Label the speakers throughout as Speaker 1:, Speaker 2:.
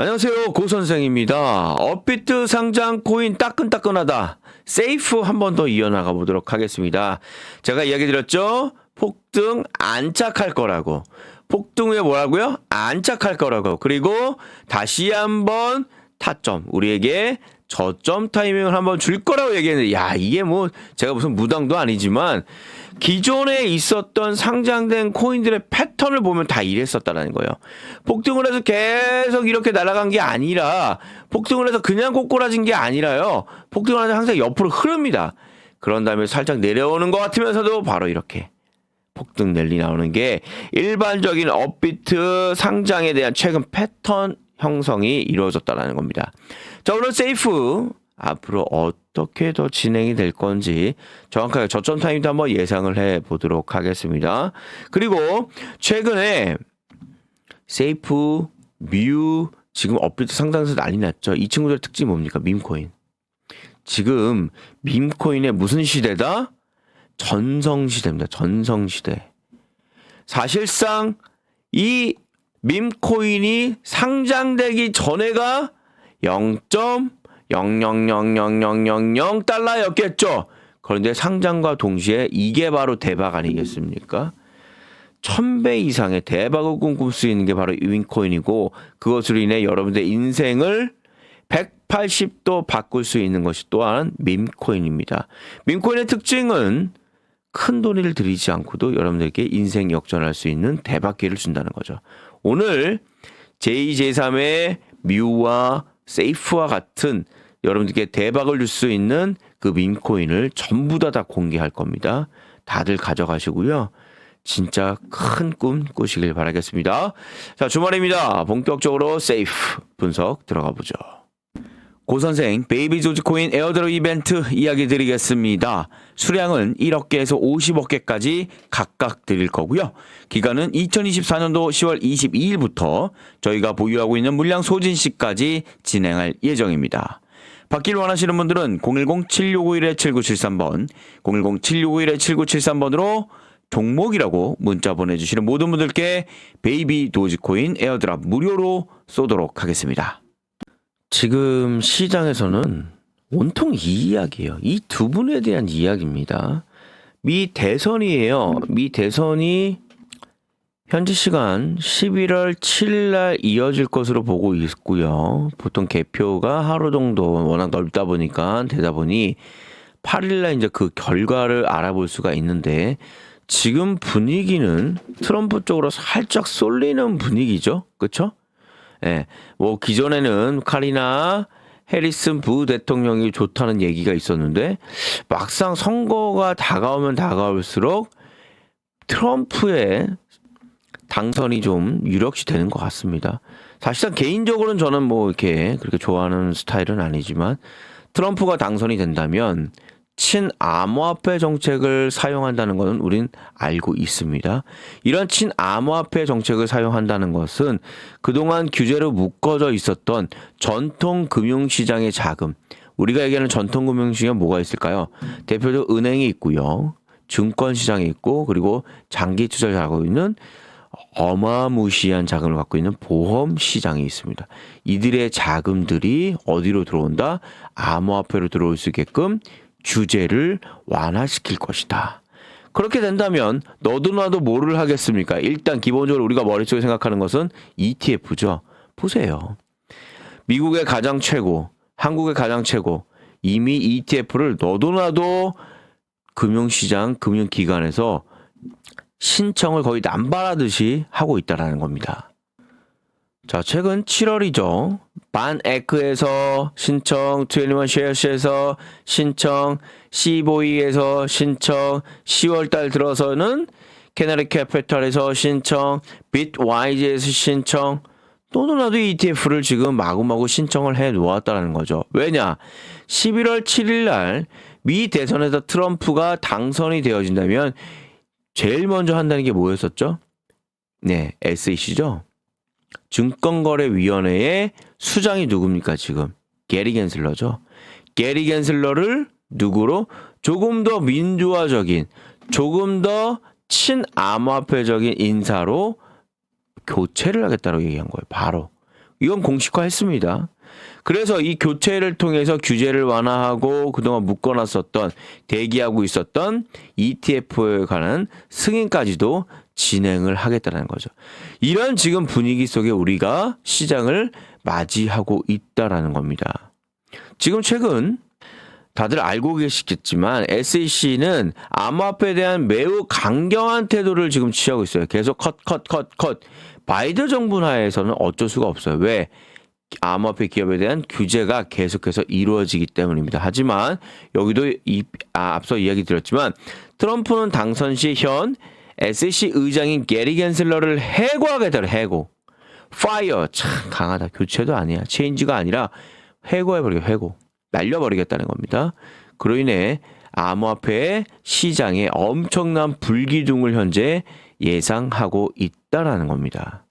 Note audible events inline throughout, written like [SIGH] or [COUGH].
Speaker 1: 안녕하세요. 고 선생입니다. 업비트 상장 코인 따끈따끈하다. 세이프 한 번 더 이어나가 보도록 하겠습니다. 제가 이야기 드렸죠? 폭등 안착할 거라고. 폭등 후에 뭐라고요? 안착할 거라고. 그리고 다시 한번 타점. 우리에게 저점 타이밍을 한번 줄 거라고 얘기했는데, 야, 이게 뭐, 제가 무슨 무당도 아니지만, 기존에 있었던 상장된 코인들의 패턴을 보면 다 이랬었다라는 거예요. 폭등을 해서 계속 이렇게 날아간 게 아니라, 폭등을 해서 그냥 꼬꼬라진 게 아니라요. 폭등을 하면 항상 옆으로 흐릅니다. 그런 다음에 살짝 내려오는 것 같으면서도 바로 이렇게 폭등 랠리 나오는 게 일반적인 업비트 상장에 대한 최근 패턴 형성이 이루어졌다라는 겁니다. 자, 오늘 세이프 앞으로 어떻게 더 진행이 될 건지 정확하게 저점 타임도 한번 예상을 해 보도록 하겠습니다. 그리고 최근에 세이프, 뮤 지금 업비트 상장에서 난리 났죠. 이 친구들 특징이 뭡니까? 밈코인. 지금 밈코인의 무슨 시대다? 전성시대입니다. 전성시대. 사실상 이 밈코인이 상장되기 전에가 0.000000달러였겠죠. 그런데 상장과 동시에 이게 바로 대박 아니겠습니까? 1000배 이상의 대박을 꿈꿀 수 있는 게 바로 이 윈코인이고 그것으로 인해 여러분들의 인생을 180도 바꿀 수 있는 것이 또한 밈코인입니다. 밈코인의 특징은 큰 돈을 들이지 않고도 여러분들에게 인생 역전할 수 있는 대박 기회를 준다는 거죠. 오늘 j j 3의 뮤와 세이프와 같은 여러분들께 대박을 줄 수 있는 그 밈코인을 전부 다 다 공개할 겁니다. 다들 가져가시고요. 진짜 큰 꿈 꾸시길 바라겠습니다. 자, 주말입니다. 본격적으로 세이프 분석 들어가 보죠. 고 선생 베이비 조지코인 에어드로 이벤트 이야기 드리겠습니다. 수량은 1억 개에서 50억 개까지 각각 드릴 거고요. 기간은 2024년도 10월 22일부터 저희가 보유하고 있는 물량 소진 시까지 진행할 예정입니다. 받길 원하시는 분들은 010-7651-7973번, 010-7651-7973번으로 종목이라고 문자 보내주시는 모든 분들께 베이비 도지코인 에어드랍 무료로 쏘도록 하겠습니다. 지금 시장에서는 온통 이 이야기예요. 이 두 분에 대한 이야기입니다. 미 대선이에요. 미 대선이 현지 시간 11월 7일 날 이어질 것으로 보고 있고요. 보통 개표가 하루 정도 워낙 넓다 보니까 되다 보니 8일 날 이제 그 결과를 알아볼 수가 있는데 지금 분위기는 트럼프 쪽으로 살짝 쏠리는 분위기죠. 그렇죠? 예. 뭐 기존에는 카리나 해리슨 부 대통령이 좋다는 얘기가 있었는데 막상 선거가 다가오면 다가올수록 트럼프의 당선이 좀 유력시 되는 것 같습니다. 사실상 개인적으로는 저는 뭐 이렇게 그렇게 좋아하는 스타일은 아니지만 트럼프가 당선이 된다면 친암호화폐 정책을 사용한다는 것은 우린 알고 있습니다. 이런 친암호화폐 정책을 사용한다는 것은 그동안 규제로 묶어져 있었던 전통 금융시장의 자금, 우리가 얘기하는 전통 금융시장에 뭐가 있을까요? 대표적으로 은행이 있고요. 증권시장이 있고 그리고 장기 투자를 하고 있는 어마무시한 자금을 갖고 있는 보험 시장이 있습니다. 이들의 자금들이 어디로 들어온다? 암호화폐로 들어올 수 있게끔 규제를 완화시킬 것이다. 그렇게 된다면 너도 나도 뭐를 하겠습니까? 일단 기본적으로 우리가 머릿속에 생각하는 것은 ETF죠. 보세요. 미국의 가장 최고, 한국의 가장 최고, 이미 ETF를 너도 나도 금융시장, 금융기관에서 신청을 거의 남발하듯이 하고 있다라는 겁니다. 자, 최근 7월이죠. 반에크에서 신청, 트웬티원 쉐어스에서 신청, 시보이에서 신청, 10월달 들어서는 캐나리 캐피탈에서 신청, bitwise에서 신청, 또는 나도 ETF를 지금 마구마구 신청을 해 놓았다는 거죠. 왜냐? 11월 7일 날 미 대선에서 트럼프가 당선이 되어진다면 제일 먼저 한다는 게 뭐였었죠? 네, SEC죠. 증권거래위원회의 수장이 누굽니까 지금? 게리 겐슬러죠. 게리 겐슬러를 누구로? 조금 더 민주화적인, 조금 더 친암호화폐적인 인사로 교체를 하겠다고 얘기한 거예요. 바로. 이건 공식화했습니다. 그래서 이 교체를 통해서 규제를 완화하고 그동안 묶어놨었던 대기하고 있었던 ETF에 관한 승인까지도 진행을 하겠다는 거죠. 이런 지금 분위기 속에 우리가 시장을 맞이하고 있다라는 겁니다. 지금 최근 다들 알고 계시겠지만 SEC는 암호화폐에 대한 매우 강경한 태도를 지금 취하고 있어요. 계속 컷, 컷, 컷, 컷. 바이든 정부 하에서는 어쩔 수가 없어요. 왜? 암호화폐 기업에 대한 규제가 계속해서 이루어지기 때문입니다. 하지만 여기도 이, 아, 앞서 이야기 드렸지만 트럼프는 당선 시 현 SEC 의장인 게리 겐슬러를 해고하겠다. 해고. 파이어. 참 강하다. 교체도 아니야. 체인지가 아니라 해고해버리고 해고. 날려버리겠다는 겁니다. 그로 인해 암호화폐 시장에 엄청난 불기둥을 현재 예상하고 있다라는 겁니다.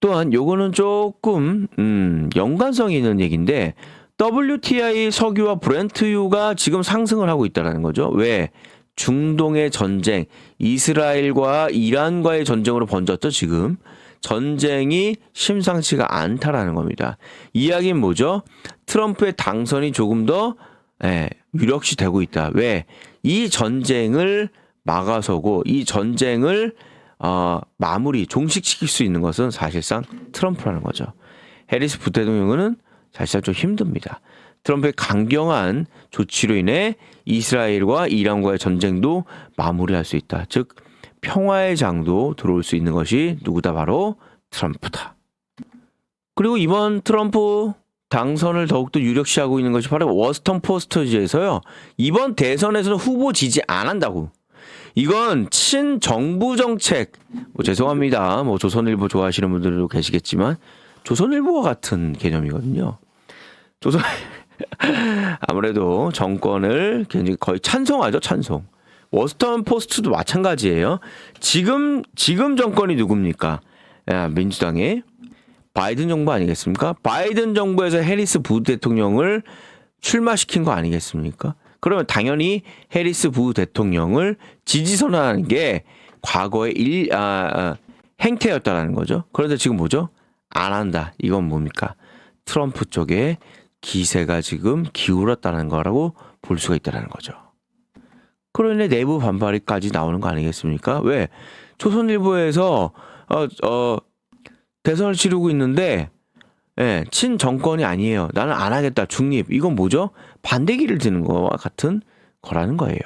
Speaker 1: 또한 요거는 조금 음, 연관성이 있는 얘기인데 WTI 석유와 브렌트유가 지금 상승을 하고 있다라는 거죠. 왜? 중동의 전쟁, 이스라엘과 이란과의 전쟁으로 번졌죠, 지금. 전쟁이 심상치가 않다라는 겁니다. 이야기는 뭐죠? 트럼프의 당선이 조금 더 예, 유력시 되고 있다. 왜? 이 전쟁을 막아서고 이 전쟁을 어, 마무리 종식시킬 수 있는 것은 사실상 트럼프라는 거죠. 해리스 부대통령은 사실상 좀 힘듭니다. 트럼프의 강경한 조치로 인해 이스라엘과 이란과의 전쟁도 마무리할 수 있다. 즉 평화의 장도 들어올 수 있는 것이 누구다 바로 트럼프다. 그리고 이번 트럼프 당선을 더욱더 유력시하고 있는 것이 바로 워스턴 포스터지에서요. 이번 대선에서는 후보 지지 안 한다고. 이건 친정부 정책. 뭐 죄송합니다. 뭐 조선일보 좋아하시는 분들도 계시겠지만 조선일보와 같은 개념이거든요. 조선 [LAUGHS] 아무래도 정권을 굉장히 거의 찬송하죠, 찬송. 워스턴 포스트도 마찬가지예요. 지금 지금 정권이 누굽니까? 야, 민주당의 바이든 정부 아니겠습니까? 바이든 정부에서 해리스 부 대통령을 출마시킨 거 아니겠습니까? 그러면 당연히 해리스 부 대통령을 지지 선언하는 게 과거의 일, 아, 아, 행태였다라는 거죠. 그런데 지금 뭐죠? 안 한다. 이건 뭡니까? 트럼프 쪽에 기세가 지금 기울었다는 거라고 볼 수가 있다는 거죠. 그러니 내부 반발이까지 나오는 거 아니겠습니까? 왜? 조선일보에서 어, 어, 대선을 치르고 있는데 예, 친 정권이 아니에요. 나는 안 하겠다. 중립. 이건 뭐죠? 반대기를 드는 거와 같은 거라는 거예요.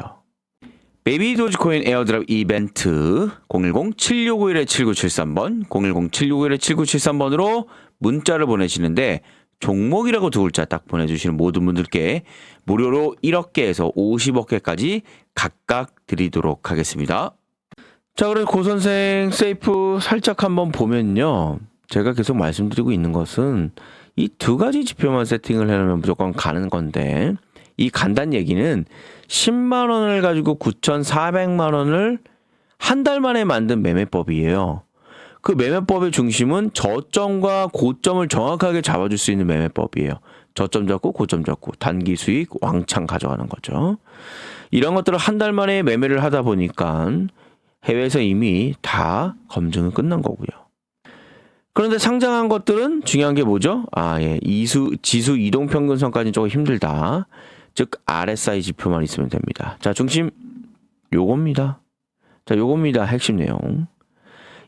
Speaker 1: 베이비 도지코인 에어드랍 이벤트 010-7651-7973번 010-7651-7973번으로 문자를 보내시는데 종목이라고 두 글자 딱 보내주시는 모든 분들께 무료로 1억 개에서 50억 개까지 각각 드리도록 하겠습니다. 자, 그래서 고 선생 세이프 살짝 한번 보면요. 제가 계속 말씀드리고 있는 것은 이 두 가지 지표만 세팅을 해놓으면 무조건 가는 건데 이 간단 얘기는 10만 원을 가지고 9,400만 원을 한 달 만에 만든 매매법이에요. 그 매매법의 중심은 저점과 고점을 정확하게 잡아줄 수 있는 매매법이에요. 저점 잡고 고점 잡고 단기 수익 왕창 가져가는 거죠. 이런 것들을 한 달 만에 매매를 하다 보니까 해외에서 이미 다 검증은 끝난 거고요. 그런데 상장한 것들은 중요한 게 뭐죠? 아, 예. 이수, 지수 이동 평균선까지는 조금 힘들다. 즉, RSI 지표만 있으면 됩니다. 자, 중심, 요겁니다. 자, 요겁니다. 핵심 내용.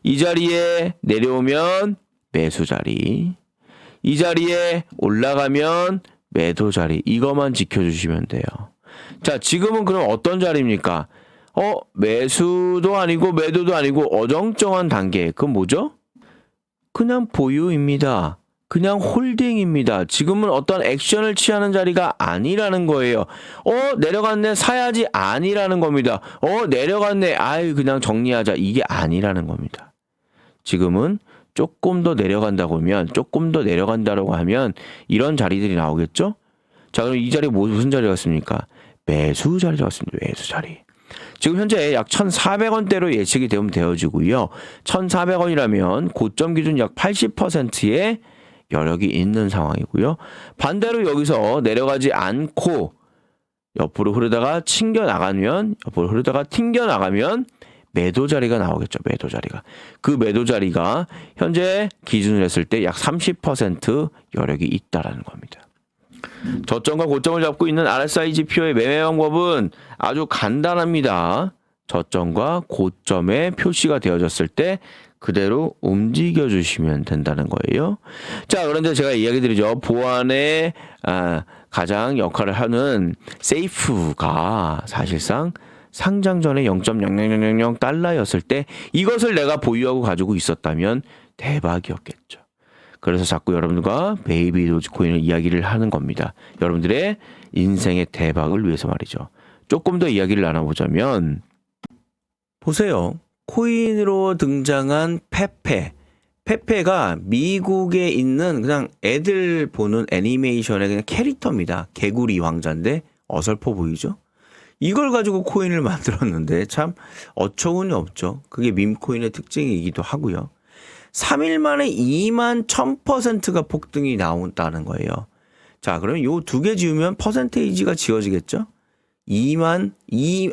Speaker 1: 이 자리에 내려오면 매수 자리. 이 자리에 올라가면 매도 자리. 이것만 지켜주시면 돼요. 자, 지금은 그럼 어떤 자리입니까? 어, 매수도 아니고 매도도 아니고 어정쩡한 단계. 그건 뭐죠? 그냥 보유입니다. 그냥 홀딩입니다. 지금은 어떤 액션을 취하는 자리가 아니라는 거예요. 어, 내려갔네. 사야지 아니라는 겁니다. 어, 내려갔네. 아유, 그냥 정리하자. 이게 아니라는 겁니다. 지금은 조금 더 내려간다고 하면, 조금 더 내려간다고 하면 이런 자리들이 나오겠죠? 자, 그럼 이 자리 뭐, 무슨 자리였습니까? 매수 자리였습니다. 매수 자리. 지금 현재 약 1,400원대로 예측이 되면 되어지고요. 1,400원이라면 고점 기준 약 80%의 여력이 있는 상황이고요. 반대로 여기서 내려가지 않고 옆으로 흐르다가 튕겨 나가면 옆으로 흐르다가 튕겨 나가면 매도 자리가 나오겠죠. 매도 자리가. 그 매도 자리가 현재 기준을 했을 때 약 30% 여력이 있다라는 겁니다. 저점과 고점을 잡고 있는 RSI 지표의 매매 방법은 아주 간단합니다. 저점과 고점에 표시가 되어졌을 때 그대로 움직여 주시면 된다는 거예요. 자, 그런데 제가 이야기 드리죠. 보안에 아, 가장 역할을 하는 세이프가 사실상 상장 전에 0.0000 달러였을 때 이것을 내가 보유하고 가지고 있었다면 대박이었겠죠. 그래서 자꾸 여러분과 베이비 도지코인을 이야기를 하는 겁니다. 여러분들의 인생의 대박을 위해서 말이죠. 조금 더 이야기를 나눠보자면 보세요. 코인으로 등장한 페페. 페페가 미국에 있는 그냥 애들 보는 애니메이션의 그냥 캐릭터입니다. 개구리 왕자인데 어설퍼 보이죠? 이걸 가지고 코인을 [LAUGHS] 만들었는데 참 어처구니 없죠. 그게 밈코인의 특징이기도 하고요. 3일 만에 2만 1000%가 폭등이 나온다는 거예요. 자, 그러면 요 두 개 지우면 퍼센테이지가 지워지겠죠? 2만 2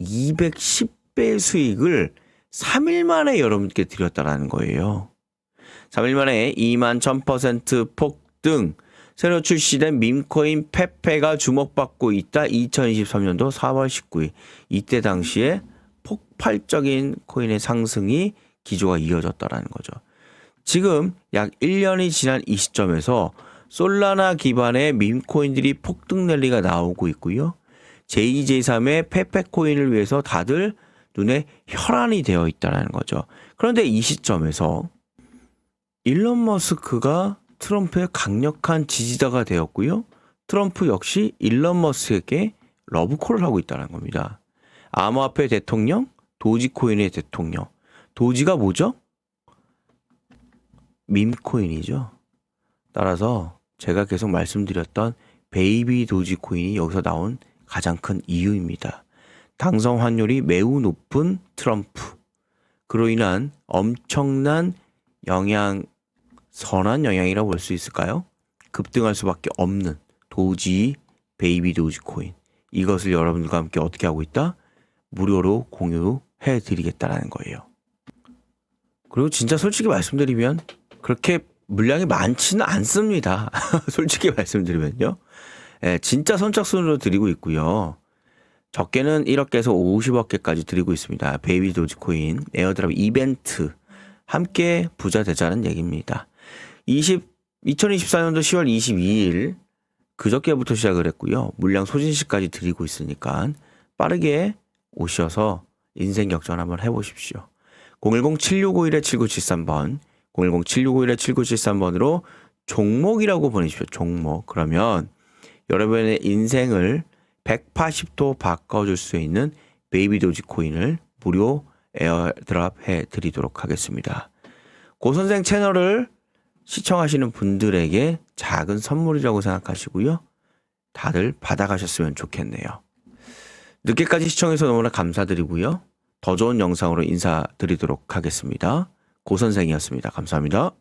Speaker 1: 210배 수익을 3일 만에 여러분께 드렸다라는 거예요. 3일 만에 2만 1000% 폭등. 새로 출시된 밈코인 페페가 주목받고 있다. 2023년도 4월 19일. 이때 당시에 폭발적인 코인의 상승이 기조가 이어졌다라는 거죠. 지금 약 1년이 지난 이 시점에서 솔라나 기반의 밈코인들이 폭등 랠리가 나오고 있고요. j 3의 페페코인을 위해서 다들 눈에 혈안이 되어 있다는 거죠. 그런데 이 시점에서 일론 머스크가 트럼프의 강력한 지지자가 되었고요. 트럼프 역시 일론 머스크에게 러브콜을 하고 있다는 겁니다. 암호화폐 대통령, 도지코인의 대통령. 도지가 뭐죠? 밈코인이죠. 따라서 제가 계속 말씀드렸던 베이비 도지코인이 여기서 나온 가장 큰 이유입니다. 당선 환율이 매우 높은 트럼프. 그로 인한 엄청난 영향, 선한 영향이라고 볼 수 있을까요? 급등할 수밖에 없는 도지, 베이비 도지 코인. 이것을 여러분들과 함께 어떻게 하고 있다? 무료로 공유해 드리겠다라는 거예요. 그리고 진짜 솔직히 말씀드리면 그렇게 물량이 많지는 않습니다. [LAUGHS] 솔직히 말씀드리면요. 예, 진짜 선착순으로 드리고 있고요. 적게는 1억개에서 50억개까지 드리고 있습니다. 베이비 도지코인 에어드랍 이벤트 함께 부자 되자는 얘기입니다. 20 2024년도 10월 22일 그저께부터 시작을 했고요. 물량 소진시까지 드리고 있으니까 빠르게 오셔서 인생 역전 한번 해보십시오. 010-7651-7973번, 010-7651-7973번으로 종목이라고 보내십시오. 종목. 그러면 여러분의 인생을 180도 바꿔줄 수 있는 베이비 도지 코인을 무료 에어드랍 해 드리도록 하겠습니다. 고 선생 채널을 시청하시는 분들에게 작은 선물이라고 생각하시고요. 다들 받아가셨으면 좋겠네요. 늦게까지 시청해서 너무나 감사드리고요. 더 좋은 영상으로 인사드리도록 하겠습니다. 고 선생이었습니다. 감사합니다.